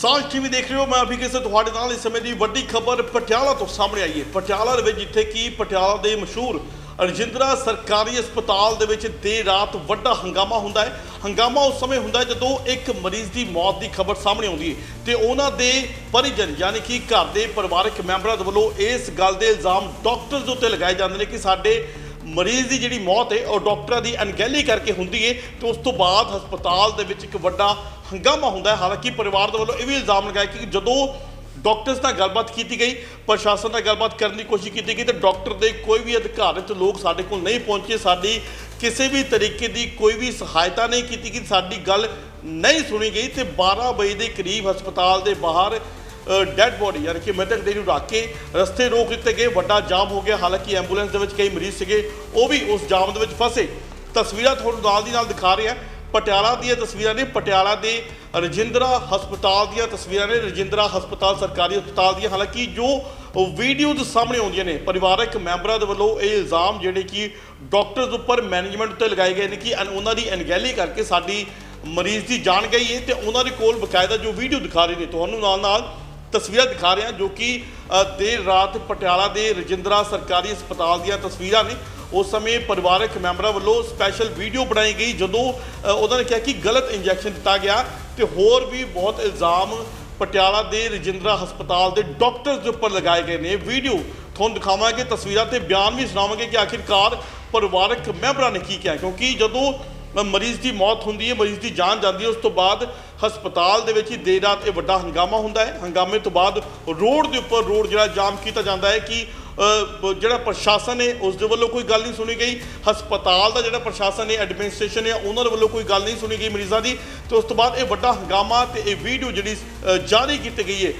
ਸਾਂਝ ਟੀਵੀ ਦੇਖ ਰਹੇ ਹੋ, ਮੈਂ ਅਭੀ ਕਿਸੇ ਤੁਹਾਡੇ ਨਾਲ ਇਸ ਸਮੇਂ ਦੀ ਵੱਡੀ ਖਬਰ ਪਟਿਆਲਾ ਤੋਂ ਸਾਹਮਣੇ ਆਈ ਹੈ। ਪਟਿਆਲਾ ਦੇ ਵਿੱਚ ਜਿੱਥੇ ਕਿ ਪਟਿਆਲਾ ਦੇ ਮਸ਼ਹੂਰ ਰਜਿੰਦਰਾ ਸਰਕਾਰੀ ਹਸਪਤਾਲ ਦੇ ਵਿੱਚ ਦੇਰ ਰਾਤ ਵੱਡਾ ਹੰਗਾਮਾ ਹੁੰਦਾ ਹੈ। ਹੰਗਾਮਾ ਉਸ ਸਮੇਂ ਹੁੰਦਾ ਜਦੋਂ ਇੱਕ ਮਰੀਜ਼ ਦੀ ਮੌਤ ਦੀ ਖਬਰ ਸਾਹਮਣੇ ਆਉਂਦੀ ਹੈ ਤੇ ਉਹਨਾਂ ਦੇ ਪਰਿਜਨ ਯਾਨੀ ਕਿ ਘਰ ਦੇ ਪਰਿਵਾਰਕ ਮੈਂਬਰਾਂ ਦੇ ਵੱਲੋਂ ਇਸ ਗੱਲ ਦੇ ਇਲਜ਼ਾਮ ਡਾਕਟਰਸ ਦੇ ਉੱਤੇ ਲਗਾਏ ਜਾਂਦੇ ਨੇ ਕਿ ਸਾਡੇ ਮਰੀਜ਼ ਦੀ ਜਿਹੜੀ ਮੌਤ ਹੈ, ਉਹ ਡਾਕਟਰਾਂ ਦੀ ਅਣਗਹਿਲੀ ਕਰਕੇ ਹੁੰਦੀ ਹੈ ਤੇ ਉਸ ਤੋਂ ਬਾਅਦ ਹਸਪਤਾਲ ਦੇ ਵਿੱਚ ਇੱਕ ਵੱਡਾ ਹੰਗਾਮਾ ਹੁੰਦਾ ਹੈ। ਹਾਲਾਂਕਿ ਪਰਿਵਾਰ ਦੇ ਵੱਲੋਂ ਇਹ ਵੀ ਇਲਜ਼ਾਮ ਲਗਾਇਆ ਕਿ ਜਦੋਂ ਡਾਕਟਰਸ ਨਾਲ ਗੱਲਬਾਤ ਕੀਤੀ ਗਈ, ਪ੍ਰਸ਼ਾਸਨ ਨਾਲ ਗੱਲਬਾਤ ਕਰਨ ਦੀ ਕੋਸ਼ਿਸ਼ ਕੀਤੀ ਗਈ, ਤੇ ਡਾਕਟਰ ਦੇ ਕੋਈ ਵੀ ਅਧਿਕਾਰਿਤ ਲੋਕ ਸਾਡੇ ਕੋਲ ਨਹੀਂ ਪਹੁੰਚੇ, ਸਾਡੀ ਕਿਸੇ ਵੀ ਤਰੀਕੇ ਦੀ ਕੋਈ ਵੀ ਸਹਾਇਤਾ ਨਹੀਂ ਕੀਤੀ ਗਈ, ਸਾਡੀ ਗੱਲ ਨਹੀਂ ਸੁਣੀ ਗਈ ਤੇ 12 ਵਜੇ ਦੇ ਕਰੀਬ ਹਸਪਤਾਲ ਦੇ ਬਾਹਰ ਡੈੱਡ ਬੋਡੀ ਯਾਨੀ ਕਿ ਮ੍ਰਿਤਕ ਦੇਹ ਨੂੰ ਰੱਖ ਕੇ ਰਸਤੇ ਰੋਕ ਦਿੱਤੇ ਗਏ, ਵੱਡਾ ਜਾਮ ਹੋ ਗਿਆ। ਹਾਲਾਂਕਿ ਐਂਬੂਲੈਂਸ ਦੇ ਵਿੱਚ ਕਈ ਮਰੀਜ਼ ਸੀਗੇ, ਉਹ ਵੀ ਉਸ ਜਾਮ ਦੇ ਵਿੱਚ ਫਸੇ। ਤਸਵੀਰਾਂ ਤੁਹਾਨੂੰ ਨਾਲ ਦੀ ਨਾਲ ਦਿਖਾ ਰਹੇ ਹਾਂ। ਪਟਿਆਲਾ ਦੀਆਂ ਤਸਵੀਰਾਂ ਨੇ, ਪਟਿਆਲਾ ਦੇ ਰਜਿੰਦਰਾ ਹਸਪਤਾਲ ਦੀਆਂ ਤਸਵੀਰਾਂ ਨੇ, ਰਜਿੰਦਰਾ ਹਸਪਤਾਲ, ਸਰਕਾਰੀ ਹਸਪਤਾਲ ਦੀਆਂ। ਹਾਲਾਂਕਿ ਜੋ ਵੀਡੀਓਜ਼ ਸਾਹਮਣੇ ਆਉਂਦੀਆਂ ਨੇ, ਪਰਿਵਾਰਕ ਮੈਂਬਰਾਂ ਦੇ ਵੱਲੋਂ ਇਹ ਇਲਜ਼ਾਮ ਜਿਹੜੇ ਕਿ ਡਾਕਟਰਸ ਉੱਪਰ ਮੈਨੇਜਮੈਂਟ ਉੱਤੇ ਲਗਾਏ ਗਏ ਨੇ ਕਿ ਉਹਨਾਂ ਦੀ ਅਣਗਹਿਲੀ ਕਰਕੇ ਸਾਡੀ ਮਰੀਜ਼ ਦੀ ਜਾਨ ਗਈ ਹੈ ਤੇ ਉਹਨਾਂ ਦੇ ਕੋਲ ਬਕਾਇਦਾ ਜੋ ਵੀਡੀਓ ਦਿਖਾ ਰਹੇ ਨੇ, ਤੁਹਾਨੂੰ ਨਾਲ ਨਾਲ ਤਸਵੀਰਾਂ ਦਿਖਾ ਰਹੇ ਹਾਂ ਜੋ ਕਿ ਦੇਰ ਰਾਤ ਪਟਿਆਲਾ ਦੇ ਰਜਿੰਦਰਾ ਸਰਕਾਰੀ ਹਸਪਤਾਲ ਦੀਆਂ ਤਸਵੀਰਾਂ ਨੇ। ਉਸ ਸਮੇਂ ਪਰਿਵਾਰਕ ਮੈਂਬਰਾਂ ਵੱਲੋਂ ਸਪੈਸ਼ਲ ਵੀਡੀਓ ਬਣਾਈ ਗਈ ਜਦੋਂ ਉਹਨਾਂ ਨੇ ਕਿਹਾ ਕਿ ਗਲਤ ਇੰਜੈਕਸ਼ਨ ਦਿੱਤਾ ਗਿਆ ਤੇ ਹੋਰ ਵੀ ਬਹੁਤ ਇਲਜ਼ਾਮ ਪਟਿਆਲਾ ਦੇ ਰਜਿੰਦਰਾ ਹਸਪਤਾਲ ਦੇ ਡਾਕਟਰਸ ਦੇ ਉੱਪਰ ਲਗਾਏ ਗਏ ਨੇ। ਵੀਡੀਓ ਤੁਹਾਨੂੰ ਦਿਖਾਵਾਂਗੇ ਤਸਵੀਰਾਂ ਤੇ ਬਿਆਨ ਵੀ ਸੁਣਾਵਾਂਗੇ ਕਿ ਆਖਿਰਕਾਰ ਪਰਿਵਾਰਕ ਮੈਂਬਰਾਂ ਨੇ ਕੀ ਕਿਹਾ। ਕਿਉਂਕਿ ਜਦੋਂ ਮਰੀਜ਼ ਦੀ ਮੌਤ ਹੁੰਦੀ ਹੈ ਮਰੀਜ਼ ਦੀ ਜਾਨ ਜਾਂਦੀ ਹੈ ਉਸ ਤੋਂ ਬਾਅਦ ਹਸਪਤਾਲ ਦੇ ਵਿੱਚ ਹੀ ਦੇਰ ਰਾਤ ਇਹ ਵੱਡਾ ਹੰਗਾਮਾ ਹੁੰਦਾ ਹੈ। ਹੰਗਾਮੇ ਤੋਂ ਬਾਅਦ ਰੋਡ ਦੇ ਉੱਪਰ ਰੋਡ ਜਿਹੜਾ ਜਾਮ ਕੀਤਾ ਜਾਂਦਾ ਹੈ ਕਿ ਜਿਹੜਾ ਪ੍ਰਸ਼ਾਸਨ ਹੈ ਉਸ ਦੇ ਵੱਲੋਂ ਕੋਈ ਗੱਲ ਨਹੀਂ ਸੁਣੀ ਗਈ। ਹਸਪਤਾਲ ਦਾ ਜਿਹੜਾ ਪ੍ਰਸ਼ਾਸਨ ਹੈ ਐਡਮਿਨਿਸਟ੍ਰੇਸ਼ਨ ਹੈ ਉਹਨਾਂ ਦੇ ਵੱਲੋਂ ਕੋਈ ਗੱਲ ਨਹੀਂ ਸੁਣੀ ਗਈ ਮਰੀਜ਼ਾਂ ਦੀ। ਤੇ ਉਸ ਤੋਂ ਬਾਅਦ ਇਹ ਵੱਡਾ ਹੰਗਾਮਾ ਤੇ ਇਹ ਵੀਡੀਓ ਜਿਹੜੀ ਜਾਰੀ ਕੀਤੀ ਗਈ ਹੈ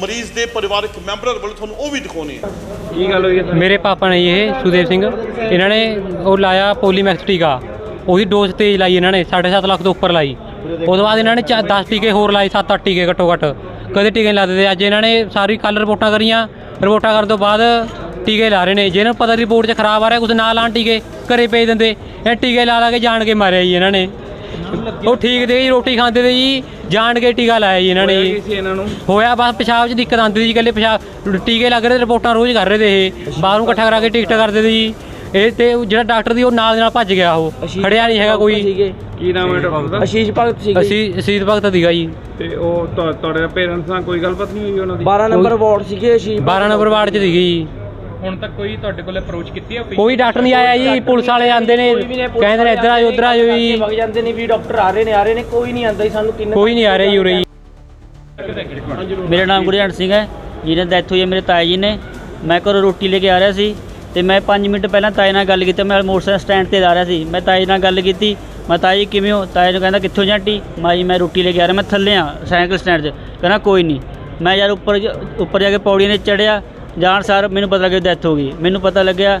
ਮਰੀਜ਼ ਦੇ ਪਰਿਵਾਰਕ ਮੈਂਬਰਾਂ ਵੱਲੋਂ ਤੁਹਾਨੂੰ ਉਹ ਵੀ ਦਿਖਾਉਣੀ ਹੈ। ਕੀ ਗੱਲ ਹੋਈ ਮੇਰੇ ਪਾਪਾ ਨੇ ਇਹ ਸੁਦੇਵ ਸਿੰਘ। ਇਹਨਾਂ ਨੇ ਉਹ ਲਾਇਆ ਪੋਲੀਮੈਕਸ ਟੀਕਾ। ਉਹਦੀ ਡੋਜ਼ ਤੇਜ਼ ਲਾਈ ਇਹਨਾਂ ਨੇ 7.5 ਲੱਖ ਤੋਂ ਉੱਪਰ ਲਾਈ। ਉਸ ਤੋਂ ਬਾਅਦ ਇਹਨਾਂ ਨੇ 10 ਟੀਕੇ ਹੋਰ ਲਾਏ 7-8 ਟੀਕੇ ਘੱਟੋ ਘੱਟ। ਕਦੇ ਟੀਕੇ ਨਹੀਂ ਲਾਦੇ ਤੇ ਅੱਜ ਇਹਨਾਂ ਨੇ ਸਾਰੀ ਕੱਲ ਰਿਪੋਰਟਾਂ ਕਰੀਆਂ। ਰਿਪੋਰਟਾਂ ਕਰਨ ਤੋਂ ਬਾਅਦ ਟੀਕੇ ਲਾ ਰਹੇ ਨੇ। ਜਿਹਨਾਂ ਨੂੰ ਪਤਾ ਰਿਪੋਰਟ 'ਚ ਖਰਾਬ ਆ ਰਿਹਾ ਕੁਝ ਨਾ ਲਾਣ ਟੀਕੇ ਘਰੇ ਭੇਜ ਦਿੰਦੇ। ਇਹ ਟੀਕੇ ਲਾ ਲਾ ਕੇ ਜਾਣ ਕੇ ਮਾਰਿਆ ਜੀ ਇਹਨਾਂ ਨੇ। ਉਹ ਠੀਕ ਤੇ ਜੀ ਰੋਟੀ ਖਾਂਦੇ ਤੇ ਜੀ ਜਾਣ ਕੇ ਟੀਕਾ ਲਾਇਆ ਜੀ ਇਹਨਾਂ ਨੇ। ਹੋਇਆ ਜੀ ਹੋਇਆ ਬਸ ਪਿਸ਼ਾਬ 'ਚ ਦਿੱਕਤ ਆਉਂਦੀ ਸੀ ਜੀ, ਇਕੱਲੇ ਪਿਸ਼ਾਬ ਟੀਕੇ ਲੱਗ ਰਹੇ ਰਿਪੋਰਟਾਂ ਰੋਜ਼ ਕਰ ਰਹੇ ਤੇ ਇਹ। ਬਾਹਰੋਂ ਇਕੱਠਾ ਕਰਾ ਕੇ ਟਿਕਟ ਕਰਦੇ ਤੇ ਜੀ। ਇਹ ਤੇ ਉਹ ਜਿਹੜਾ ਡਾਕਟਰ ਦੀ ਉਹ ਨਾਲ ਦੇ ਨਾਲ ਭੱਜ ਗਿਆ ਉਹ। ਖੜਿਆ ਨਹੀਂ ਹੈਗਾ ਕੋਈ। ਸੀਗੇ। ਕੀ ਨਾਮ ਹੈ ਡਾਕਟਰ ਦਾ? ਅਸ਼ੀਸ਼ ਭਗਤ ਸੀਗੇ। ਅਸੀਂ ਅਸੀਤ ਭਗਤ ਦੀਗਾ ਜੀ। ਤੇ ਉਹ ਤੁਹਾ- ਤੁਹਾਡੇ ਪੇਰੈਂਟਸ ਨਾਲ ਕੋਈ ਗੱਲਬਾਤ ਨਹੀਂ ਹੋਈ ਉਹਨਾਂ ਦੀ? 12 ਨੰਬਰ ਵਾਰਡ ਸੀਗੇ ਅਸ਼ੀਸ਼ 12 ਨੰਬਰ ਵਾਰਡ 'ਚ ਸੀਗੀ ਜੀ। ਹੁਣ ਤੱਕ ਕੋਈ ਤੁਹਾਡੇ ਕੋਲ ਅਪਰੋਚ ਕੀਤੀ ਹੈ ਕੋਈ? ਡਾਕਟਰ ਨਹੀਂ ਆਇਆ ਜੀ ਪੁਲਿਸ ਵਾਲੇ ਆਂਦੇ ਨੇ ਕਹਿੰਦੇ ਨੇ ਇੱਧਰ ਆਜੋ ਉੱਧਰ ਆਜੋ ਜੀ। ਵਗ ਜਾਂਦੇ ਨੇ ਵੀ ਡਾਕਟਰ ਆ ਰਹੇ ਨੇ ਆ ਰਹੇ ਨੇ ਕੋਈ ਨਹੀਂ ਆਂਦਾ ਜੀ ਸਾਨੂੰ ਕਿੰਨੇ ਕੋਈ ਨਹੀਂ ਆ ਰਿਹਾ ਜੀ ਉਰੇ ਜੀ। ਮੇਰਾ ਨਾਮ ਗੁਰਜੰਟ ਸਿੰਘ ਹੈ ਜਿਹਨੇ ਡੈਥ ਹੋਈ ਹੈ ਮੇਰੇ ਤਾਏ ਜੀ ਨੇ। ਮੈਂ ਘਰੋਂ ਰੋਟੀ ਲੈ ਕੇ ਆ ਰਿਹਾ ਸੀ। ਤੇ ਮੈਂ 5 ਮਿੰਟ ਪਹਿਲਾਂ ਤਾਏ ਨਾਲ ਗੱਲ ਕੀਤੀ, ਮੈਂ ਮੋਟਰਸਾਈਕਲ ਸਟੈਂਡ ਤੇ ਜਾ ਰਿਹਾ ਸੀ। ਮੈਂ ਤਾਏ ਨਾਲ ਗੱਲ ਕੀਤੀ, ਮੈਂ ਤਾਏ ਕਿਵੇਂ ਹੋ? ਤਾਏ ਨੂੰ ਕਹਿੰਦਾ, ਕਿੱਥੋਂ ਜਾਂਟੀ ਮੈਂ ਜੀ, ਮੈਂ ਰੋਟੀ ਲੈ ਕੇ ਆ ਰਿਹਾ, ਮੈਂ ਥੱਲੇ ਆ, ਸਾਈਕਲ ਸਟੈਂਡ 'ਚ। ਕਹਿੰਦਾ, ਕੋਈ ਨਹੀਂ ਮੈਂ ਯਾਰ ਉੱਪਰ ਜ- ਉੱਪਰ ਜਾ ਕੇ ਪੌੜੀਆਂ 'ਤੇ ਚੜਿਆ ਜਾਣ ਸਾਰ ਮੈਨੂੰ ਪਤਾ ਲੱਗਿਆ ਡੈਥ ਹੋ ਗਈ। ਮੈਨੂੰ ਪਤਾ ਲੱਗਿਆ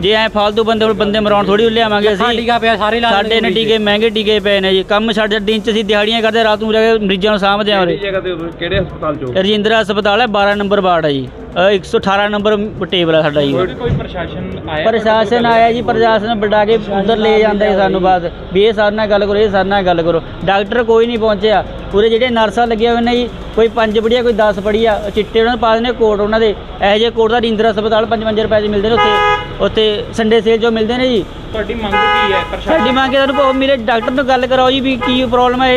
ਜੇ ਐ ਫਾਲਤੂ ਬੰਦੇ ਬੰਦੇ ਮਰਾਉਣ ਥੋੜੀ ਲਿਆਵਾਂਗੇ ਅਸੀਂ। ਟੀਕਾ ਪਿਆ ਸਾਰੇ ਲਾ ਸਾਡੇ ਨੇ ਟੀਕੇ ਮਹਿੰਗੇ ਟੀਕੇ ਪਏ ਨੇ ਜੀ। ਕੰਮ ਸਾਡੇ ਦਿਨ ਚ ਅਸੀਂ ਦਿਹਾੜੀਆਂ ਕਰਦੇ ਰਾਤ ਨੂੰ ਜਾ ਕੇ ਮਰੀਜ਼ਾਂ ਨੂੰ ਸਾਂਭਦੇ ਆ ਕਿਹੜੀ ਉਰੇ? ਕਿਹੜੇ ਹਸਪਤਾਲ ਚੋਂ ਰਜਿੰਦਰਾ ਹਸਪਤਾਲ ਹੈ 12 ਨੰਬਰ ਵਾਰਡ ਹੈ ਜੀ। ਅ, 118 ਨੰਬਰ ਟੇਬਲ ਹੈ ਸਾਡਾ ਜੀ। ਕੋਈ ਪ੍ਰਸ਼ਾਸਨ ਆਇਆ ਪ੍ਰਸ਼ਾਸਨ ਆਇਆ ਜੀ ਪ੍ਰਸ਼ਾਸਨ ਵਡਾ ਕੇ ਉਧਰ ਲੈ ਜਾਂਦਾ ਸਾਨੂੰ ਬਾਅਦ। ਵੀ ਇਹ ਸਾਡੇ ਨਾਲ ਗੱਲ ਕਰੋ ਇਹ ਸਾਡੇ ਨਾਲ ਗੱਲ ਕਰੋ। ਡਾਕਟਰ ਕੋਈ ਨਹੀਂ ਪਹੁੰਚਿਆ। ਪੂਰੇ ਜਿਹੜੇ ਨਰਸਾਂ ਲੱਗੀਆਂ ਹੋਏ ਨੇ ਜੀ ਕੋਈ ਪੰਜ ਪੜੀਆ ਕੋਈ 10 ਪੜੀਆ ਉਹ ਚਿੱਟੇ ਉਹਨਾਂ ਨੂੰ ਪਾ ਦਿੰਦੇ ਕੋਟ ਉਹਨਾਂ ਦੇ। ਇਹੋ ਜਿਹੇ ਕੋਟ ਦਾ ਇੰਦਰਾ ਹਸਪਤਾਲ 55 ਰੁਪਏ ਦੇ ਮਿਲਦੇ ਨੇ ਉੱਥੇ। ਉੱਥੇ ਸੰਡੇ ਸੇਲ ਜੋ ਮਿਲਦੇ ਨੇ ਜੀ। ਤੁਹਾਡੀ ਮੰਗ ਕੀ ਹੈ ਪ੍ਰਸ਼ਾਸਨ ਸਾਡੀ ਮੰਗ ਹੈ ਤੁਹਾਨੂੰ ਮੇਰੇ ਡਾਕਟਰ ਨਾਲ ਗੱਲ ਕਰਾਓ ਜੀ ਵੀ ਕੀ ਪ੍ਰੋਬਲਮ ਹੈ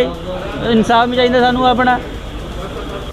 ਇਨਸਾਫ ਵੀ ਚਾਹੀਦਾ ਸਾਨੂੰ ਆਪਣਾ।